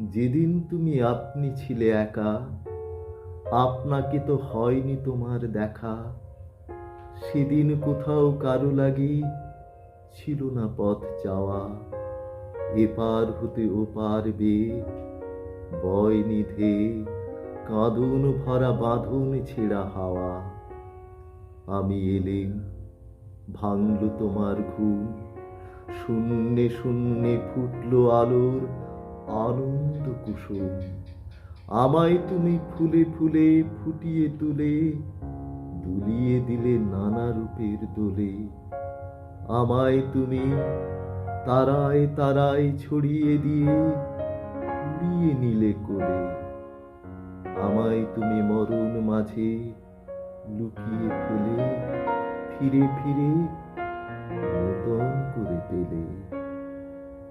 যেদিন তুমি আপনি ছিলে একা, আপনাকে তো হয়নি তোমার দেখা। সেদিন কোথাও কারও লাগি ছিল না পথ যাওয়া এপার হতে ওপার বে বয় নিধে, কাঁদুন ভরা বাঁধন ছেঁড়া হাওয়া। আমি এলেম ভাঙল তোমার ঘুম, শূন্যে শূন্যে ফুটলো আলোর আনন্দ কুসুম আমায় তুমি ফুলে ফুলে ফুটিয়ে তুলে, দুলিয়ে দিলে নানা রূপের দোলে। আমায় তুমি তারায় তারায় ছড়িয়ে দিয়ে কুড়িয়ে নিলে কোলে। আমায় তুমি মরণ মাঝে লুকিয়ে ফেলে, ফিরে ফিরে নূতন করে পেলে।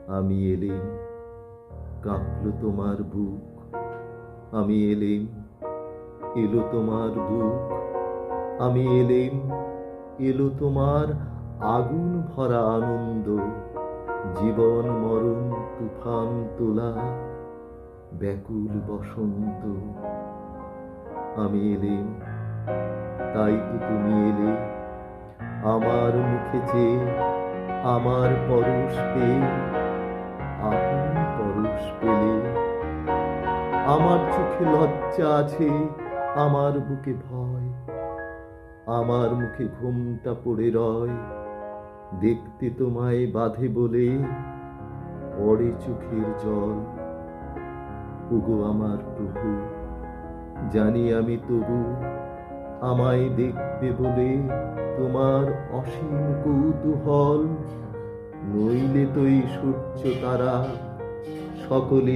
আমি এলেম কাঁপলো তোমার বুক। আমি এলেম, এলো তোমার বুক। আমি এলেম, এলো তোমার আগুন ভরা আনন্দ। জীবন মরণ তুফান তোলা, ব্যাকুল বসন্ত। আমি এলেম, তাই তো তুমি এলে। আমার মুখে চেয়ে আমার পরশ পেয়ে, আপন পরশ পেলে আমার চোখে লজ্জা আছে, আমার বুকে ভয়, আমার মুখে ঘুমটা পড়ে রয়, দেখতে তোমায় বাঁধে বলে পড়ে চোখের জল। ওগো আমার প্রভু, জানি আমি তবু আমায় দেখবে বলে তোমার অসীম কৌতূহল, নইলে তোই সূর্য তারা সকলে